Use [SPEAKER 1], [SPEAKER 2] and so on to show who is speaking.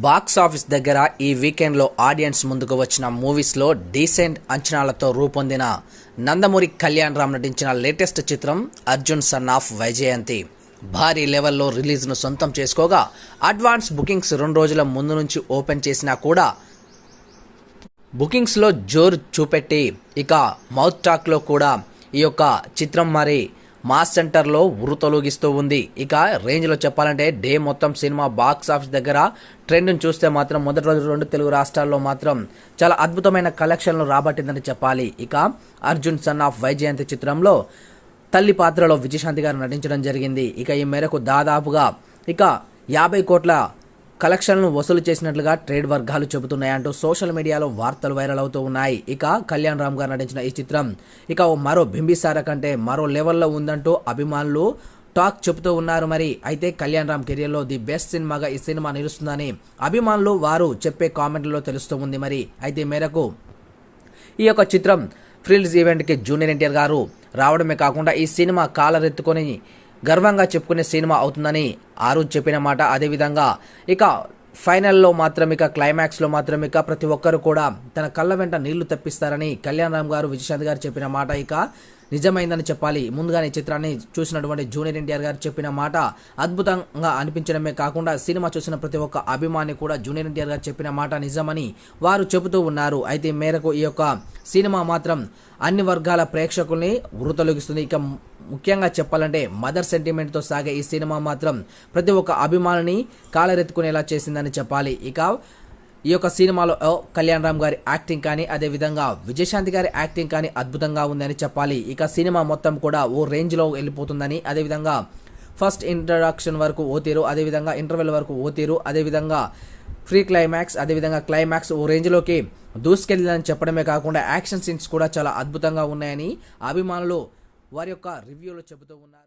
[SPEAKER 1] Box office దగ్గర ఈ వీకెండ్లో ఆడియన్స్ ముందుకు వచ్చిన మూవీస్లో డీసెంట్ అంచనాలతో రూపొందిన నందమూరి కళ్యాణ్ రామ్ నటించిన లేటెస్ట్ చిత్రం అర్జున్ సన్ ఆఫ్ వైజయంతి. భారీ లెవెల్లో రిలీజ్ను సొంతం చేసుకోగా అడ్వాన్స్ బుకింగ్స్ రెండు రోజుల ముందు నుంచి ఓపెన్ చేసినా కూడా బుకింగ్స్లో జోరు చూపెట్టి ఇక మౌత్ టాక్లో కూడా ఈ యొక్క చిత్రం మరి మాస్ సెంటర్లో ఉరుతొలగిస్తూ ఉంది. ఇక రేంజ్లో చెప్పాలంటే డే మొత్తం సినిమా బాక్స్ ఆఫీస్ దగ్గర ట్రెండ్ని చూస్తే మాత్రం మొదటి రోజు రెండు తెలుగు రాష్ట్రాల్లో మాత్రం చాలా అద్భుతమైన కలెక్షన్లు రాబట్టిందని చెప్పాలి. ఇక అర్జున్ సన్ ఆఫ్ వైజయంతి చిత్రంలో తల్లి పాత్రలో విజయశాంతి గారు నటించడం జరిగింది. ఇక ఈ మేరకు దాదాపుగా ఇక యాభై కోట్ల కలెక్షన్లను వసూలు చేసినట్లుగా ట్రేడ్ వర్గాలు చెబుతున్నాయంటూ సోషల్ మీడియాలో వార్తలు వైరల్ అవుతూ ఉన్నాయి. ఇక కళ్యాణ్ రామ్ గారు నటించిన ఈ చిత్రం ఇక ఓ మరో బింబిసార కంటే మరో లెవెల్లో ఉందంటూ అభిమానులు టాక్ చెబుతూ ఉన్నారు మరి. అయితే కళ్యాణ్ రామ్ కెరియర్లో ది బెస్ట్ సినిమాగా ఈ సినిమా నిలుస్తుందని అభిమానులు వారు చెప్పే కామెంట్లలో తెలుస్తూ ఉంది మరి. అయితే మేరకు ఈ యొక్క చిత్రం ఫ్రిల్స్ ఈవెంట్కి జూనియర్ ఎన్టీఆర్ గారు రావడమే కాకుండా ఈ సినిమా కాలరెత్తుకొని గర్వంగా చెప్పుకునే సినిమా అవుతుందని ఆరు చెప్పిన మాట అదేవిధంగా ఇక ఫైనల్లో మాత్రం ఇక క్లైమాక్స్లో మాత్రం ఇక ప్రతి ఒక్కరు కూడా తన కళ్ళ వెంట నీళ్ళు తెప్పిస్తారని కళ్యాణ్ రామ్ గారు విజయశాంత్ గారు చెప్పిన మాట ఇక నిజమైందని చెప్పాలి. ముందుగానే ఈ చిత్రాన్ని చూసినటువంటి జూనియర్ ఎన్టీఆర్ గారు చెప్పిన మాట అద్భుతంగా అనిపించడమే కాకుండా సినిమా చూసిన ప్రతి ఒక్క అభిమాని కూడా జూనియర్ ఎన్టీఆర్ గారు చెప్పిన మాట నిజమని వారు చెబుతూ ఉన్నారు. అయితే మేరకు ఈ యొక్క సినిమా మాత్రం అన్ని వర్గాల ప్రేక్షకుల్ని వృతలొగిస్తుంది ఇక ముఖ్యంగా చెప్పాలంటే మదర్ సెంటిమెంట్తో సాగే ఈ సినిమా మాత్రం ప్రతి ఒక్క అభిమానిని కాలరెత్తుకునేలా చేసిందని చెప్పాలి. ఇక ఈ యొక్క సినిమాలో ఓ కళ్యాణ్ రామ్ గారి యాక్టింగ్ కానీ అదేవిధంగా విజయశాంతి గారి యాక్టింగ్ కానీ అద్భుతంగా ఉందని చెప్పాలి. ఇక సినిమా మొత్తం కూడా ఓ రేంజ్లో వెళ్ళిపోతుందని అదేవిధంగా ఫస్ట్ ఇంట్రడక్షన్ వరకు ఓతీరు అదేవిధంగా ఇంటర్వెల్ వరకు ఓతీరు అదేవిధంగా ఫ్రీ క్లైమాక్స్ అదేవిధంగా క్లైమాక్స్ ఓ రేంజ్లోకి దూసుకెళ్ళిందని చెప్పడమే కాకుండా యాక్షన్ సీన్స్ కూడా చాలా అద్భుతంగా ఉన్నాయని అభిమానులు వారి యొక్క రివ్యూలో చెబుతూ ఉన్నారు.